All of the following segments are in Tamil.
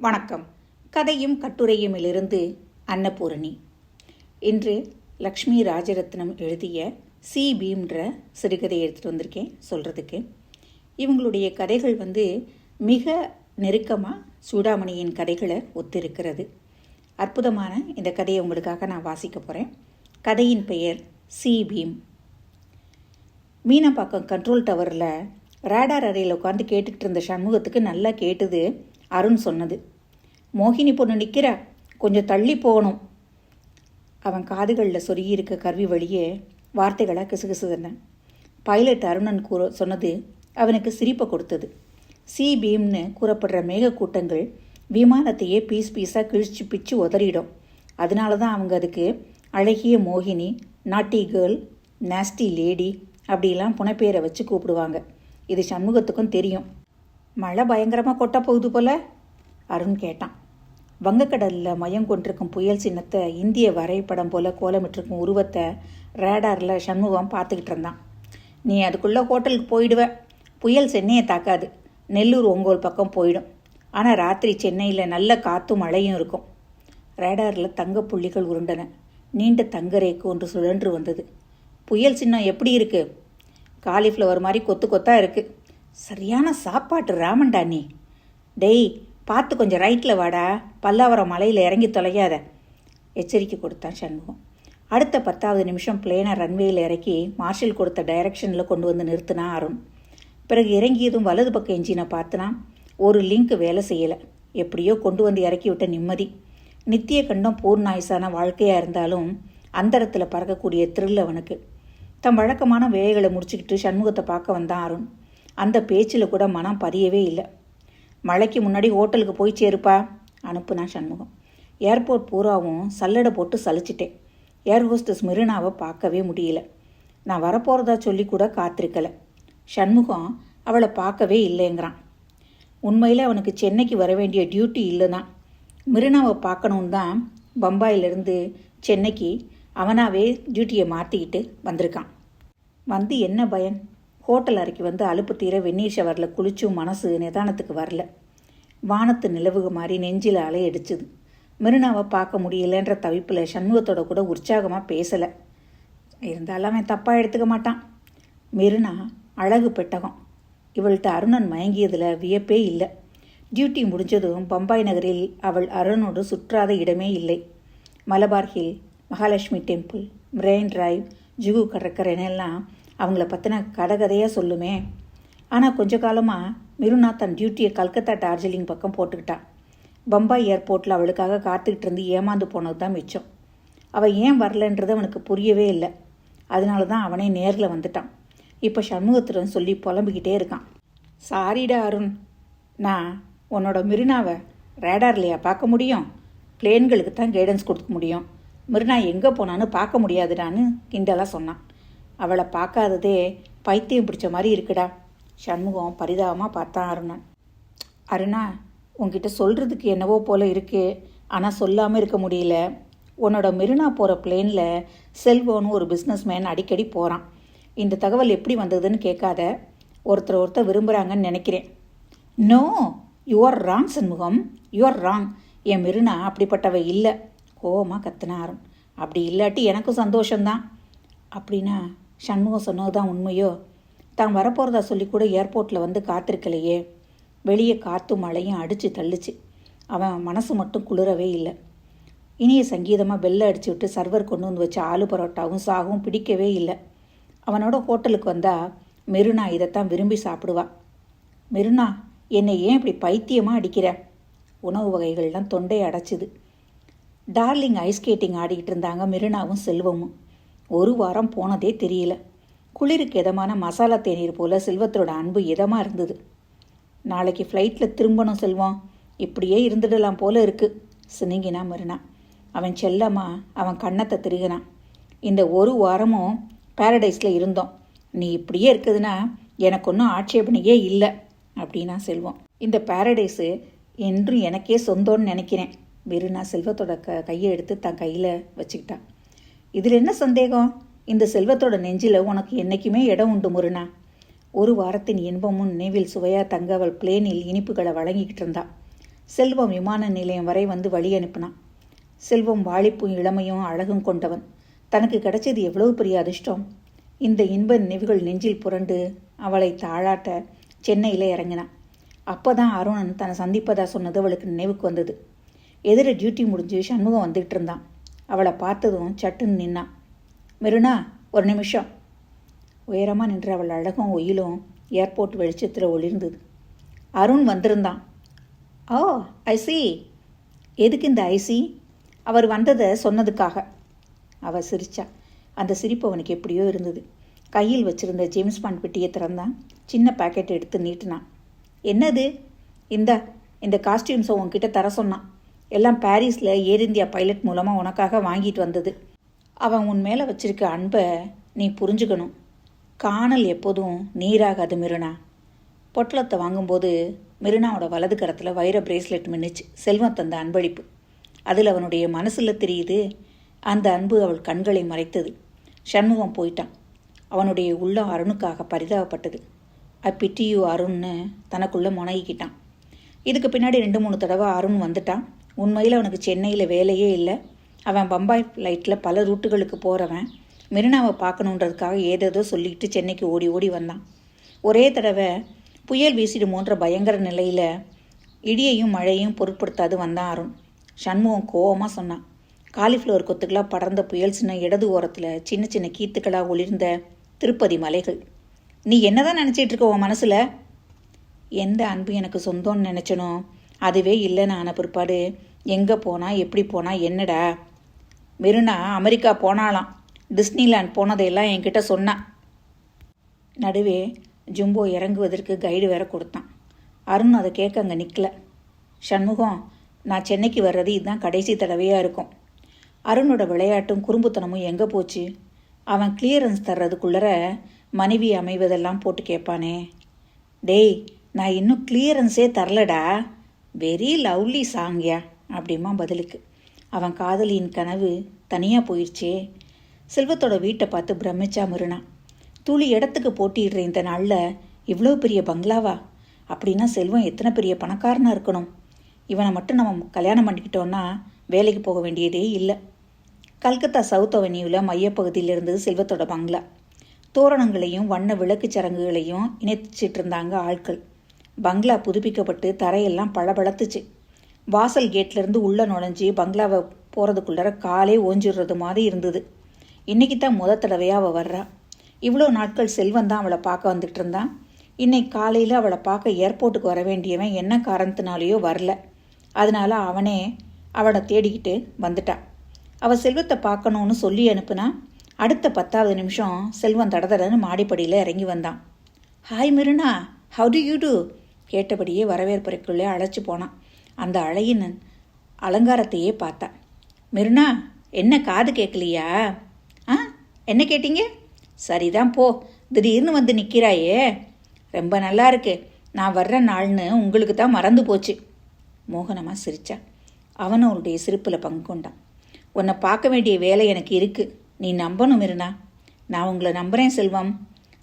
வணக்கம். கதையும் கட்டுரையுமிலிருந்து அன்னபூரணி. இன்று லக்ஷ்மி ராஜரத்னம் எழுதிய சி. பீம்ன்ற சிறுகதையை எடுத்துகிட்டு வந்திருக்கேன் சொல்கிறதுக்கு இவங்களுடைய கதைகள் வந்து மிக நெருக்கமாக சூடாமணியின் கதைகளை ஒத்திருக்கிறது. அற்புதமான இந்த கதையை உங்களுக்காக நான் வாசிக்க போகிறேன் கதையின் பெயர் சி. பீம். மீனம்பாக்கம் கண்ட்ரோல் டவரில் ரேடார் அறையில் உட்காந்து கேட்டுக்கிட்டு இருந்த சண்முகத்துக்கு நல்லா கேட்டுது. அருண் சொன்னது. மோகினி பொண்ணு நிற்கிற கொஞ்சம் தள்ளி போகணும். அவன் காதுகளில் சொருகியிருக்க கருவி வழியே வார்த்தைகளாக கிசுகிசுதன பைலட் அருணன் கூற சொன்னது அவனுக்கு சிரிப்பை கொடுத்தது. சி. பீம்னு கூறப்படுற மேகக்கூட்டங்கள் விமானத்தையே பீஸ் பீஸாக கிழிச்சு பிச்சு உதறிடும். அதனால தான் அவங்க அதுக்கு அழகிய மோகினி நாட்டி கேர்ள் நாஸ்டி லேடி அப்படிலாம் புனைப்பேரை வச்சு கூப்பிடுவாங்க. இது சண்முகத்துக்கும் தெரியும். மழை பயங்கரமாக கொட்ட போகுது போல. அருண் கேட்டான். வங்கக்கடலில் மயம் கொண்டிருக்கும் புயல் சின்னத்தை இந்திய வரைபடம் போல கோலமிட்டிருக்கும் உருவத்தை ரேடாரில் சண்முகம் பார்த்துக்கிட்டு இருந்தான். நீ அதுக்குள்ளே ஹோட்டலுக்கு போயிடுவ. புயல் சென்னையை தாக்காது. நெல்லூர் ஒங்கோல் பக்கம் போயிடும். ஆனால் ராத்திரி சென்னையில் நல்ல காற்றும் மழையும் இருக்கும். ரேடாரில் தங்க புள்ளிகள் உருண்டன. நீண்ட தங்க ரேக்கு ஒன்று சுழன்று வந்தது. புயல் சின்னம் எப்படி இருக்குது காலிஃப்ளவர் மாதிரி கொத்து கொத்தாக இருக்குது சரியான சாப்பாட்டு ராமன்டா நீ. டேய் பார்த்து கொஞ்சம் ரைட்டில் வாடா. பல்லாவரம் மலையில் இறங்கி தொலையாத. எச்சரிக்கை கொடுத்தான் சண்முகம். அடுத்த பத்தாவது நிமிஷம் பிளேனை ரன்வேயில் இறக்கி மார்ஷல் கொடுத்த டைரக்ஷனில் கொண்டு வந்து நிறுத்தினா அருண். பிறகு இறங்கியதும் வலது பக்கம் என்ஜினை பார்த்தனா ஒரு லிங்க் வேலை செய்யலை. எப்படியோ கொண்டு வந்து இறக்கி விட்ட நிம்மதி. நித்திய கண்டம் பூர்ணாயுசான வாழ்க்கையாக இருந்தாலும் அந்தரத்தில் பறக்கக்கூடிய த்ரில் அவனுக்கு. தம் வழக்கமான வேலைகளை முடிச்சுக்கிட்டு சண்முகத்தை பார்க்க வந்தான் அருண். அந்த பேச்சில் கூட மனம் பதியவே இல்லை. மழைக்கு முன்னாடி ஹோட்டலுக்கு போய் சேருப்பா அனுப்புனான் சண்முகம். ஏர்போர்ட் பூராவும் சல்லடை போட்டு சலிச்சிட்டேன். ஏர் ஹோஸ்டஸ் மிருனாவை பார்க்கவே முடியல. நான் வரப்போகிறதா சொல்லி கூட காத்திருக்கலை. சண்முகம் அவளை பார்க்கவே இல்லைங்கிறான். உண்மையில் அவனுக்கு சென்னைக்கு வர வேண்டிய டியூட்டி இல்லைதான். மிருனாவை பார்க்கணுன்னு தான் பம்பாயிலிருந்து சென்னைக்கு அவனாவே டியூட்டியை மாற்றிக்கிட்டு வந்திருக்கான். வந்து என்ன பயன்? ஹோட்டல் அறைக்கு வந்து அலுப்பு தீர வெந்நீர் ஷவரில் குளிச்சும் மனசு நிதானத்துக்கு வரல. வானத்து நிலவுக மாதிரி நெஞ்சில் அலையடிச்சுது மிருனாவை பார்க்க முடியலன்ற தவிப்பில் சண்முகத்தோட கூட உற்சாகமாக பேசலை. இருந்தாலும் அவன் தப்பாக எடுத்துக்க மாட்டான். மிருனா அழகு பெட்டகம். இவள்கிட்ட அருணன் மயங்கியதில் வியப்பே இல்லை. டியூட்டி முடிஞ்சதும் பம்பாய் நகரில் அவள் அருணோடு சுற்றாத இடமே இல்லை. Malabar Hill Mahalakshmi temple Marine Drive Juhu கடற்கரைன்னெல்லாம் அவங்கள பற்றின கடகதையாக சொல்லுமே. ஆனால் கொஞ்ச காலமாக மிருனா தன் டியூட்டியை கல்கத்தா டார்ஜிலிங் பக்கம் போட்டுக்கிட்டான் பம்பாய் ஏர்போர்ட்டில் அவளுக்காக காத்துக்கிட்டு இருந்து ஏமாந்து போனது தான் மிச்சம். அவள் ஏன் வரலன்றது அவனுக்கு புரியவே இல்லை. அதனால தான் அவனே நேரில் வந்துட்டான். இப்போ சண்முகத்துடன் சொல்லி புலம்பிக்கிட்டே இருக்கான். சாரிடா அருண். நான் உன்னோட மிருனாவை ரேடார்லையா பார்க்க முடியும்? பிளேன்களுக்கு தான் கைடன்ஸ் கொடுக்க முடியும். மிருனா எங்கே போனான்னு பார்க்க முடியாதுடான்னு கிண்டலாக சொன்னான். அவளை பார்க்காததே பைத்தியம் பிடிச்ச மாதிரி இருக்குடா. சண்முகம் பரிதாபமாக பார்த்தான் அருணன். அருணா உன்கிட்ட சொல்கிறதுக்கு என்னவோ போல இருக்கு. ஆனால் சொல்லாமல் இருக்க முடியல. உன்னோட மெரினா போகிற பிளேனில் செல்வோன்னு ஒரு பிஸ்னஸ் மேன் அடிக்கடி போகிறான் இந்த தகவல் எப்படி வந்ததுன்னு கேட்காத. ஒருத்தர் ஒருத்தர் விரும்புகிறாங்கன்னு நினைக்கிறேன். No your wrong Shanmugam. Your wrong என் மெரினா அப்படிப்பட்டவ இல்லை. கோவமாக கத்துனா அருண். அப்படி இல்லாட்டி எனக்கும் சந்தோஷம்தான். அப்படின்னா சண்முகம் சொன்னது தான் உண்மையோ? தான் வரப்போகிறதா சொல்லி கூட ஏர்போர்ட்டில் வந்து காத்திருக்கலையே. வெளியே காற்றும் மழையும் அடித்து தள்ளுச்சு. அவன் மனசு மட்டும் குளிரவே இல்லை. இனிய சங்கீதமாக பெல்ல அடிச்சு விட்டு சர்வர் கொண்டு வந்து வச்ச ஆலு பரோட்டாவும் சாகவும் பிடிக்கவே இல்லை. அவனோட ஹோட்டலுக்கு வந்தால் மெருனா இதைத்தான் விரும்பி சாப்பிடுவான் மெருனா என்னை ஏன் இப்படி பைத்தியமாக அடிக்கிற? உணவு வகைகள்லாம் தொண்டையை அடைச்சிது. டார்லிங் ஐஸ் ஸ்கேட்டிங் ஆடிக்கிட்டு இருந்தாங்க மெருனாவும் செல்வமும். ஒரு வாரம் போனதே தெரியல. குளிருக்கு இதமான மசாலா தேநீர் போல செல்வத்தோட அன்பு இதமாக இருந்தது. நாளைக்கு ஃப்ளைட்டில் திரும்பணும் செல்வம் இப்படியே இருந்துடலாம் போல இருக்கு. சினிங்கினா மறுனா அவன் செல்லம்மா அவன் கண்ணத்தை திருகினான். இந்த ஒரு வாரமும் பேரடைஸில் இருந்தோம். நீ இப்படியே இருக்குதுன்னா எனக்கு ஒன்றும் ஆட்சேபனையே இல்லை அப்படின்னா செல்வம் இந்த பேரடைஸு என்றும் எனக்கே சொந்தம்னு நினைக்கிறேன். வெறுனா செல்வத்தோட க கையை எடுத்து தன் கையில் வச்சுக்கிட்டான் இதில் என்ன சந்தேகம்? இந்த செல்வத்தோட நெஞ்சில் உனக்கு என்றைக்குமே இடம் உண்டு முருனா. ஒரு வாரத்தின் இன்பமும் நினைவில் சுவையா தங்க அவள் பிளேனில் இனிப்புகளை வழங்கிக்கிட்டு இருந்தா. செல்வம் விமான நிலையம் வரை வந்து வழி அனுப்பினான் செல்வம் வாழிப்பும் இளமையும் அழகும் கொண்டவன். தனக்கு கிடைச்சது எவ்வளவு பெரிய அதிர்ஷ்டம்? இந்த இன்ப நினைவுகள் நெஞ்சில் புரண்டு அவளை தாளாட்ட சென்னையில் இறங்கினான் அப்போ தான் அருணன் தன்னை சந்திப்பதா சொன்னது அவளுக்கு நினைவுக்கு வந்தது. எதிர டியூட்டி முடிஞ்சு சண்முகம் வந்துகிட்டு இருந்தான். அவளை பார்த்ததும் சட்டுன்னு நின்னான் மெருனா ஒரு நிமிஷம். உயரமாக நின்ற அவள் அழகும் ஒயிலும் ஏர்போர்ட் வெளிச்சத்தில் ஒளிர்ந்தது. அருண் வந்திருந்தான். Oh I see. எதுக்கு இந்த ஐசி? அவர் வந்ததை சொன்னதுக்காக. அவள் சிரிச்சா. அந்த சிரிப்பு அவனுக்கு எப்படியோ இருந்தது. கையில் வச்சிருந்த ஜேம்ஸ் பாண்ட் பெட்டியை திறந்தான். சின்ன பாக்கெட் எடுத்து நீட்டினான். என்னது? இந்த இந்த காஸ்டியூம்ஸை உன்கிட்ட தர சொன்னான். எல்லாம் பாரிஸில் ஏர் இந்தியா பைலட் மூலமாக உனக்காக வாங்கிட்டு வந்தது. அவன் உன் மேலே வச்சிருக்க அன்பை நீ புரிஞ்சுக்கணும். காணல் எப்போதும் நீராகாது மிருனா. பொட்டலத்தை வாங்கும்போது மிருனாவோட வலது கரத்தில் வைர பிரேஸ்லெட் மின்னுச்சு செல்வம் தந்த அன்பளிப்பு. அதில் அவனுடைய மனசில் தெரியுது அந்த அன்பு அவள் கண்களை மறைத்தது. சண்முகம் போயிட்டான். அவனுடைய உள்ளம் அருணுக்காக பரிதாபப்பட்டது. அப்பிட்டியூ அருண்னு தனக்குள்ளே முனகிக்கிட்டான். இதுக்கு பின்னாடி ரெண்டு மூணு தடவை அருண் வந்துட்டான். உண்மையில் அவனுக்கு சென்னையில் வேலையே இல்லை. அவன் பம்பாய் ஃப்ளைட்டில் பல ரூட்டுகளுக்கு போகிறவன் மெரினாவை பார்க்கணுன்றதுக்காக ஏதேதோ சொல்லிக்கிட்டு சென்னைக்கு ஓடி ஓடி வந்தான். ஒரே தடவை புயல் வீசிடுமோன்ற பயங்கர நிலையில் இடியையும் மழையும் பொருட்படுத்தாது வந்தான் அருண். சண்முகம் கோவமாக சொன்னான். காலிஃப்ளவர் கொத்துக்களாக படர்ந்த புயல் சின்ன இடது ஓரத்தில் சின்ன சின்ன கீத்துக்களாக ஒளிர்ந்த திருப்பதி மலைகள். நீ என்னதான் நினச்சிட்டு இருக்க உன் மனசில்? எந்த அன்பு எனக்கு சொந்தம்னு நினச்சனோ அதுவே இல்லைன்னு ஆன பிற்பாடு எங்கே போனால் எப்படி போனால் என்னடா? மெருனா அமெரிக்கா போனாலாம் டிஸ்னிலேண்ட் போனதையெல்லாம் என்கிட்ட சொன்னான் நடுவே ஜும்போ இறங்குவதற்கு கைடு வேற கொடுத்தான். அருண் அதை கேட்க அங்கே நிற்கல சண்முகம் நான் சென்னைக்கு வர்றது இதுதான் கடைசி தடவையாக இருக்கும். அருணோட விளையாட்டும் குறும்புத்தனமும் எங்கே போச்சு? அவன் கிளியரன்ஸ் தர்றதுக்குள்ளற மனைவி அமைவதெல்லாம் போட்டு கேட்பானே. டேய் நான் இன்னும் கிளியரன்ஸே தரலடா. Very lovely சாங்யா? அப்படிமா பதிலுக்கு. அவன் காதலியின் கனவு தனியாக போயிடுச்சே. செல்வத்தோட வீட்டை பார்த்து பிரமிச்சா மிருனா. துளி இடத்துக்கு போட்டிடுற இந்த நாளில் இவ்வளோ பெரிய பங்களாவா? அப்படின்னா செல்வம் எத்தனை பெரிய பணக்காரனாக இருக்கணும்? இவனை மட்டும் நம்ம கல்யாணம் பண்ணிக்கிட்டோன்னா வேலைக்கு போக வேண்டியதே இல்லை. கல்கத்தா சவுத் அவென்யூவில் மையப்பகுதியில் இருந்தது செல்வத்தோட பங்களா. தோரணங்களையும் வண்ண விளக்கு சரங்குகளையும் இணைச்சிட்டு இருந்தாங்க ஆட்கள். பங்களா புதுப்பிக்கப்பட்டு தரையெல்லாம் பளபளத்துச்சு. வாசல் கேட்லேருந்து உள்ளே நுழைஞ்சி பங்களாவை போகிறதுக்குள்ளற காலே ஓஞ்சிடுறது மாதிரி இருந்தது. இன்றைக்கி தான் முத தடவையாக அவள் வர்றா. இவ்வளோ நாட்கள் செல்வன் தான் அவளை பார்க்க வந்துட்டு இருந்தான் இன்னைக்கு காலையில் அவளை பார்க்க ஏர்போர்ட்டுக்கு வர வேண்டியவன் என்ன காரணத்தினாலேயோ வரல. அதனால அவனே அவனை தேடிக்கிட்டு வந்துட்டான் அவள் செல்வத்தை பார்க்கணுன்னு சொல்லி அனுப்புனா அடுத்த பத்தாவது நிமிஷம் செல்வன் தடதடன்னு மாடிப்படியில் இறங்கி வந்தான். Hi Miruna how do you do கேட்டபடியே வரவேற்பறைக்குள்ளே அழைச்சி போனான். அந்த அழகினன் அலங்காரத்தையே பார்த்தான். மிருனா என்ன காது கேட்கலையா? ஆ என்ன கேட்டீங்க? சரிதான் போ. திடீர்னு வந்து நிற்கிறாயே ரொம்ப நல்லா இருக்கு. நான் வர்ற நாள்னு உங்களுக்கு தான் மறந்து போச்சு. மோகனமாக சிரித்தான் அவனும் அவளுடைய சிரிப்பில் பங்கு கொண்டான். உன்னை பார்க்க வேண்டிய வேலை எனக்கு இருக்குது நீ நம்பணும் இருனா நான் உங்களை நம்புகிறேன் செல்வம்.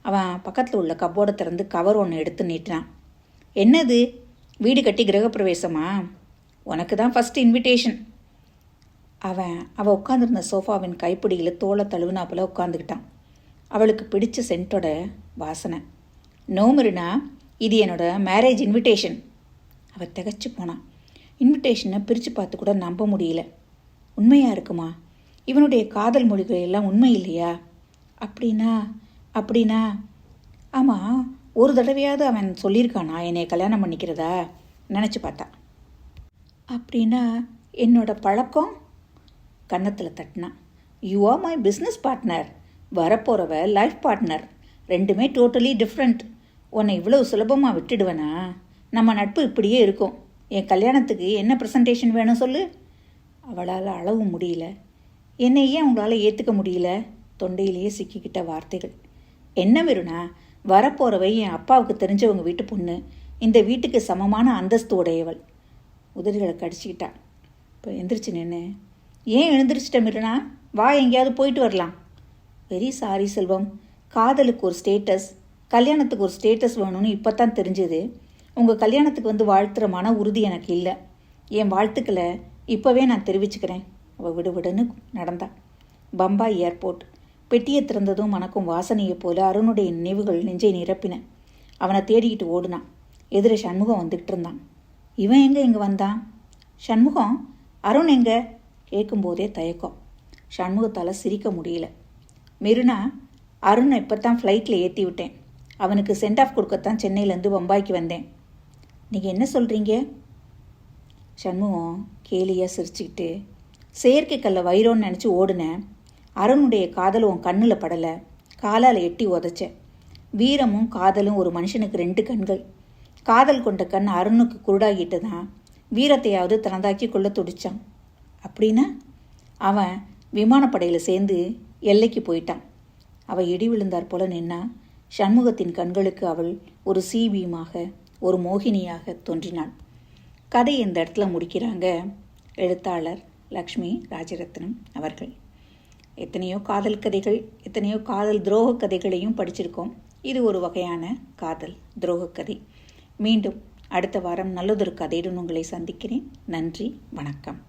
அவன் பக்கத்தில் உள்ள கப்போர்டை திறந்து கவர் ஒன்று எடுத்து நீட்டினான். என்னது? வீடு கட்டி கிரகப்பிரவேசமா? உனக்கு தான் ஃபஸ்ட் இன்விடேஷன் அவன் அவள் உட்காந்துருந்த சோஃபாவின் கைப்பிடியில் தோலை தழுவினாப்புல உட்காந்துக்கிட்டான் அவளுக்கு பிடிச்ச சென்ட்டோட வாசனை. நோமருனா இது என்னோட மேரேஜ் இன்விடேஷன் அவள் திகச்சு போனான். இன்விடேஷனை பிரித்து பார்த்து கூட நம்ப முடியல. உண்மையாக இருக்குமா? இவனுடைய காதல் மொழிகள் எல்லாம் உண்மை இல்லையா? அப்படின்னா அப்படின்னா. ஆமாம் ஒரு தடவையாவது அவன் சொல்லியிருக்கானா என்னை கல்யாணம் பண்ணிக்கிறதா? நினச்சி பார்த்தா. அப்படின்னா என்னோட பழக்கம்? கன்னத்தில் தட்டினான் you are my business partner வரப்போகிறவ life partner ரெண்டுமே டோட்டலி டிஃப்ரெண்ட் உன்னை இவ்வளவு சுலபமாக விட்டுடுவேனா? நம்ம நட்பு இப்படியே இருக்கும். என் கல்யாணத்துக்கு என்ன ப்ரெசன்டேஷன் வேணும் சொல்லு? அவளால் அளவும் முடியல. என்னை ஏன் உங்களால் ஏற்றுக்க முடியல? தொண்டையிலேயே சிக்கிக்கிட்ட வார்த்தைகள். என்ன வருணா வரப்போகிறவை என் அப்பாவுக்கு தெரிஞ்சவங்க வீட்டு பொண்ணு. இந்த வீட்டுக்கு சமமான அந்தஸ்து உடையவள். உதடுகளை கடிச்சிக்கிட்டா. இப்போ எந்திரிச்சு நின்று ஏன் எழுந்திரிச்சிட்ட மிருனா? வா எங்கேயாவது போயிட்டு வரலாம். Very sorry Selvam. காதலுக்கு ஒரு ஸ்டேட்டஸ் கல்யாணத்துக்கு ஒரு ஸ்டேட்டஸ் வேணும்னு இப்போ தான் தெரிஞ்சது. உங்கள் கல்யாணத்துக்கு வந்து வாழ்த்துற மன உறுதி எனக்கு இல்லை. என் வாழ்த்துக்களை இப்போவே நான் தெரிவிச்சுக்கிறேன். அவள் விடுவிடுன்னு நடந்தா. பம்பாய் ஏர்போர்ட். பெட்டியை திறந்ததும் மணக்கும் வாசனையைப் போல அருணுடைய நினைவுகள் நெஞ்சை நிரப்பின. அவனை தேடிக்கிட்டு ஓடினான். எதிர சண்முகம் வந்துக்கிட்டு இருந்தான். இவன் எங்கே இங்கே வந்தான்? சண்முகம் அருண் எங்க? கேட்கும்போதே தயக்கம். சண்முகத்தால் சிரிக்க முடியல. மெருனா அருணை இப்போ தான் ஃப்ளைட்டில் ஏற்றி விட்டேன் அவனுக்கு சென்ட் ஆஃப் கொடுக்கத்தான் சென்னையிலேருந்து பம்பாய்க்கு வந்தேன். நீங்கள் என்ன சொல்கிறீங்க சண்முகம் கேலியாக சிரிச்சுக்கிட்டு செயற்கைக்கல்ல வைரோன்னு நினச்சி ஓடுனேன். அருணுடைய காதல் உன் கண்ணில் படலை. காலால் எட்டி உதச்ச. வீரமும் காதலும் ஒரு மனுஷனுக்கு ரெண்டு கண்கள். காதல் கொண்ட கண் அருணுக்கு குருடாகிட்டு தான் வீரத்தையாவது தனதாக்கி கொள்ள துடிச்சான். அப்படின்னா? அவன் விமானப்படையில் சேர்ந்து எல்லைக்கு போயிட்டான். அவள் இடி விழுந்தார் போல நின்னா சண்முகத்தின் கண்களுக்கு அவள் ஒரு சீபியுமாக ஒரு மோகினியாக தோன்றினாள். கதை இந்த இடத்துல முடிக்கிறாங்க எழுத்தாளர் லக்ஷ்மி ராஜரத்னம் அவர்கள். எத்தனையோ காதல் கதைகள் எத்தனையோ காதல் துரோக கதைகளையும் படிச்சிருக்கோம். இது ஒரு வகையான காதல் துரோக கதை. மீண்டும் அடுத்த வாரம் நல்லதொரு கதையுடன் உங்களை சந்திக்கிறேன். நன்றி வணக்கம்.